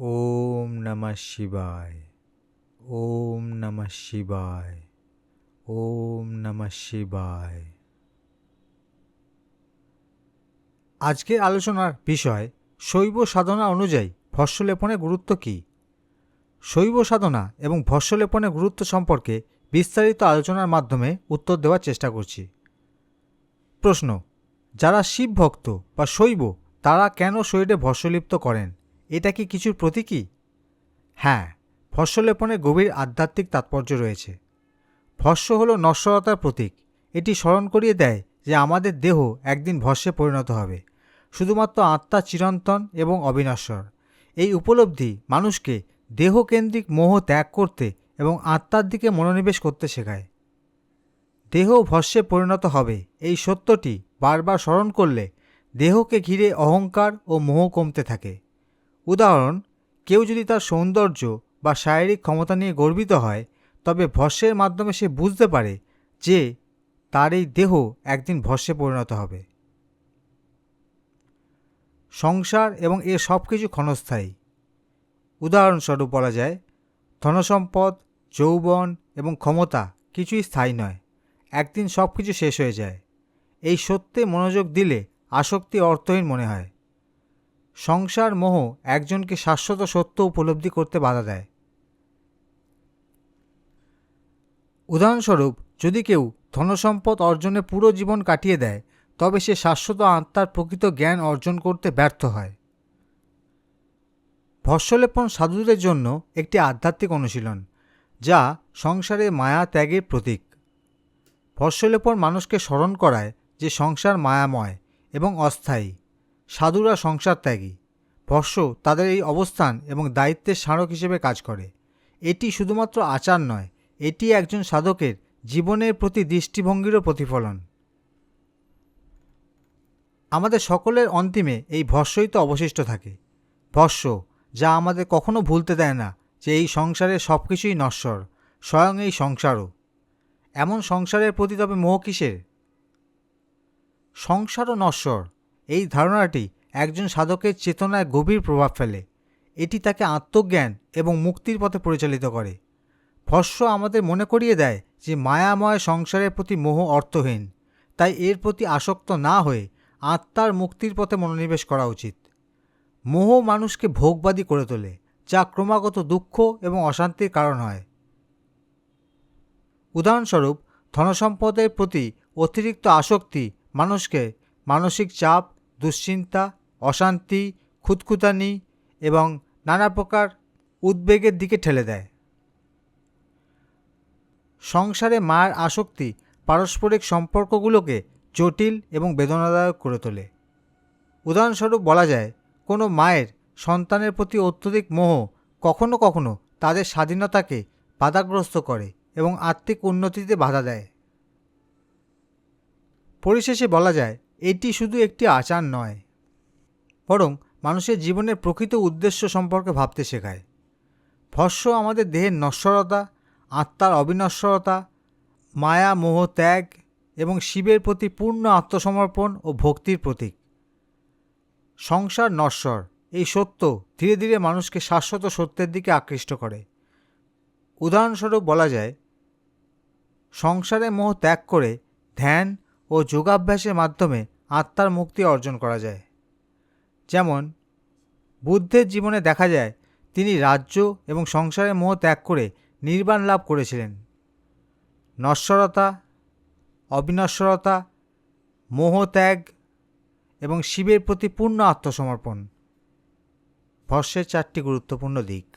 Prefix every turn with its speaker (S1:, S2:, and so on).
S1: ওম নমঃ শিবায়, ওম নমঃ শিবায়, ওম নমঃ শিবায়। আজকের আলোচনার বিষয় শৈব সাধনা অনুযায়ী ভস্যলেপনের গুরুত্ব কী? শৈব সাধনা এবং ভস্যলেপনের গুরুত্ব সম্পর্কে বিস্তারিত আলোচনার মাধ্যমে উত্তর দেওয়ার চেষ্টা করছি। প্রশ্ন, যারা শিব ভক্ত বা শৈব, তারা কেন শরীরে ভস্যলিপ্ত করেন? এটা কি কিছুর প্রতীকী? হ্যাঁ ভস্যলেপনে গভীর আধ্যাত্মিক তাৎপর্য রয়েছে। ভস্য হল নশ্বরতার প্রতীক। এটি স্মরণ করিয়ে দেয় যে আমাদের দেহ একদিন ভস্যে পরিণত হবে। শুধুমাত্র আত্মা চিরন্তন এবং অবিনশ্বর। এই উপলব্ধি মানুষকে দেহকেন্দ্রিক মোহ ত্যাগ করতে এবং আত্মার দিকে মনোনিবেশ করতে শেখায়। দেহ ভস্যে পরিণত হবে। এই সত্যটি বারবার স্মরণ করলে দেহকে ঘিরে অহংকার ও মোহ কমতে থাকে। উদাহরণ, কেউ যদি তার সৌন্দর্য বা শারীরিক ক্ষমতা নিয়ে গর্বিত হয়, তবে ভস্যের মাধ্যমে সে বুঝতে পারে যে তার এই দেহ একদিন ভস্যে পরিণত হবে। সংসার এবং এর সব কিছু ক্ষণস্থায়ী। উদাহরণস্বরূপ বলা যায়, ধনসম্পদ, যৌবন এবং ক্ষমতা কিছুই স্থায়ী নয়, একদিন সব কিছু শেষ হয়ে যায়। এই সত্যে মনোযোগ দিলে আসক্তি অর্থহীন মনে হয়। সংসার মোহ একজনকে শাশ্বত সত্য উপলব্ধি করতে বাধা দেয়। উদাহরণস্বরূপ, যদি কেউ ধনসম্পদ অর্জনে পুরো জীবন কাটিয়ে দেয়, তবে সে শাশ্বত আত্মার প্রকৃত জ্ঞান অর্জন করতে ব্যর্থ হয়। ভস্যলেপন সাধুদের জন্য একটি আধ্যাত্মিক অনুশীলন, যা সংসারে মায়া ত্যাগের প্রতীক। ভস্যলেপন মানুষকে স্মরণ করায় যে সংসার মায়াময় এবং অস্থায়ী। সাধুরা সংসার ত্যাগী। ভস্য তাদের এই অবস্থান এবং দায়িত্বের স্মারক হিসেবে কাজ করে। এটি শুধুমাত্র আচার নয়, এটি একজন সাধকের জীবনের প্রতি দৃষ্টিভঙ্গিরও প্রতিফলন। আমাদের সকলের অন্তিমে এই ভস্যই তো অবশিষ্ট থাকে। ভস্য, যা আমাদের কখনো ভুলতে দেয় না যে এই সংসারে সব কিছুই নশ্বর, স্বয়ং এই সংসারও। এমন সংসারের প্রতি তবে মোহ কিসের? সংসারও নশ্বর এই ধারণাটি একজন সাধকের চেতনায় গভীর প্রভাব ফেলে। এটি তাকে আত্মজ্ঞান এবং মুক্তির পথে পরিচালিত করে। ভস্য আমাদের মনে করিয়ে দেয় যে মায়াময় সংসারের প্রতি মোহ অর্থহীন, তাই এর প্রতি আসক্ত না হয়ে আত্মার মুক্তির পথে মনোনিবেশ করা উচিত। মোহ মানুষকে ভোগবাদী করে তোলে, যা ক্রমাগত দুঃখ এবং অশান্তির কারণ হয়। উদাহরণস্বরূপ, ধনসম্পদের প্রতি অতিরিক্ত আসক্তি মানুষকে মানসিক চাপ দুশ্চিন্তা, অশান্তি, খুঁতখুতানি এবং নানা প্রকার উদ্বেগের দিকে ঠেলে দেয়। সংসারে মায়ের আসক্তি পারস্পরিক সম্পর্কগুলোকে জটিল এবং বেদনাদায়ক করে তোলে। উদাহরণস্বরূপ বলা যায়, কোনো মায়ের সন্তানের প্রতি অত্যধিক মোহ কখনো কখনো তাদের স্বাধীনতাকে বাধাগ্রস্ত করে এবং আর্থিক উন্নতিতে বাধা দেয়। পরিশেষে বলা যায় এটি শুধু একটি আচার নয়, বরং মানুষের জীবনের প্রকৃত উদ্দেশ্য সম্পর্কে ভাবতে শেখায়। ভস্য আমাদের দেহের নশ্বরতা, আত্মার অবিনশ্বরতা, মায়া, মোহ, ত্যাগ এবং শিবের প্রতি পূর্ণ আত্মসমর্পণ ও ভক্তির প্রতীক। সংসার নশ্বর, এই সত্য ধীরে ধীরে মানুষকে শাশ্বত সত্যের দিকে আকৃষ্ট করে। উদাহরণস্বরূপ বলা যায়, সংসারে মোহ ত্যাগ করে ধ্যান ও যোগাভ্যাসের মাধ্যমে আত্মার মুক্তি অর্জন করা যায়। যেমন, বুদ্ধের জীবনে দেখা যায়, তিনি রাজ্য এবং সংসারের মোহ ত্যাগ করে নির্বাণ লাভ করেছিলেন। নশ্বরতা, অবিনশ্বরতা, মোহ ত্যাগ এবং শিবের প্রতি পূর্ণ আত্মসমর্পণ। ভস্যের চারটি গুরুত্বপূর্ণ দিক।